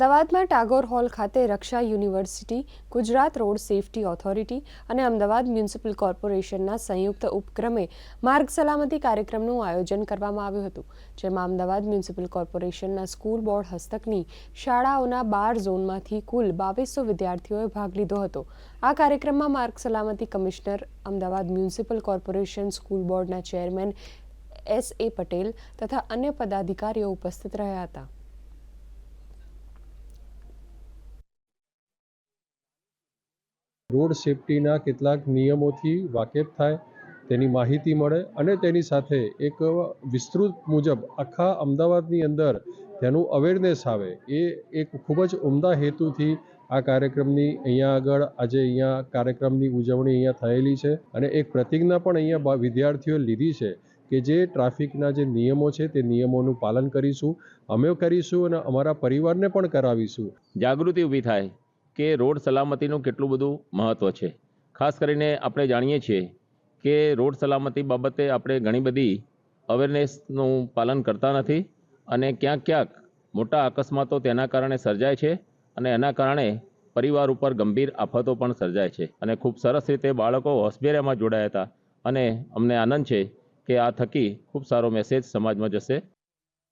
અમદાવાદમાં ટાગોર હોલ ખાતે Raksha university, Gujarat road safety authority અને અમદાવાદ મ્યુનિસિપલ કોર્પોરેશનના સંયુક્ત ઉપક્રમે માર્ગ સલામતી કાર્યક્રમનું આયોજન કરવામાં આવ્યું હતું, જેમાં અમદાવાદ મ્યુનિસિપલ કોર્પોરેશનના સ્કૂલ બોર્ડ હસ્તકની શાળાઓના બાર ઝોનમાંથી કુલ બાવીસો વિદ્યાર્થીઓએ ભાગ લીધો હતો. આ કાર્યક્રમમાં માર્ગ સલામતી commissioner, Ahmedabad municipal corporation school બોર્ડના ચેરમેન એસ એ પટેલ તથા અન્ય પદાધિકારીઓ ઉપસ્થિત રહ્યા હતા. રોડ સેફટીના કેટલાક નિયમોથી વાકેફ થાય, તેની માહિતી મળે અને તેની સાથે એક વિસ્તૃત મુજબ આખા અમદાવાદની અંદર તેનું અવેરનેસ આવે. એ એક ખૂબ જ ઉમદા હેતુથી આ કાર્યક્રમની અહીંયા આગળ આજે અહીંયા કાર્યક્રમની ઉજવણી અહીંયા થયેલી છે અને એક પ્રતિજ્ઞા પણ અહીંયા વિદ્યાર્થીઓએ લીધી છે કે જે ટ્રાફિકના જે નિયમો છે તે નિયમોનું પાલન કરીશું, અમે કરીશું અને અમારા પરિવારને પણ કરાવીશું. જાગૃતિ ઊભી થાય. કે રોડ સલામતીનું કેટલું બધું મહત્ત્વ છે? ખાસ કરીને આપણે જાણીએ છીએ કે રોડ સલામતી બાબતે આપણે ઘણી બધી અવેરનેસનું પાલન કરતા નથી અને ક્યાંક ક્યાંક મોટા અકસ્માતો તેના કારણે સર્જાય છે અને એના કારણે પરિવાર ઉપર ગંભીર આફતો પણ સર્જાય છે અને ખૂબ સરસ રીતે બાળકો હોસ્પિટલમાં જોડાયા હતા અને અમને આનંદ છે કે આ થકી ખૂબ સારો મેસેજ સમાજમાં જશે.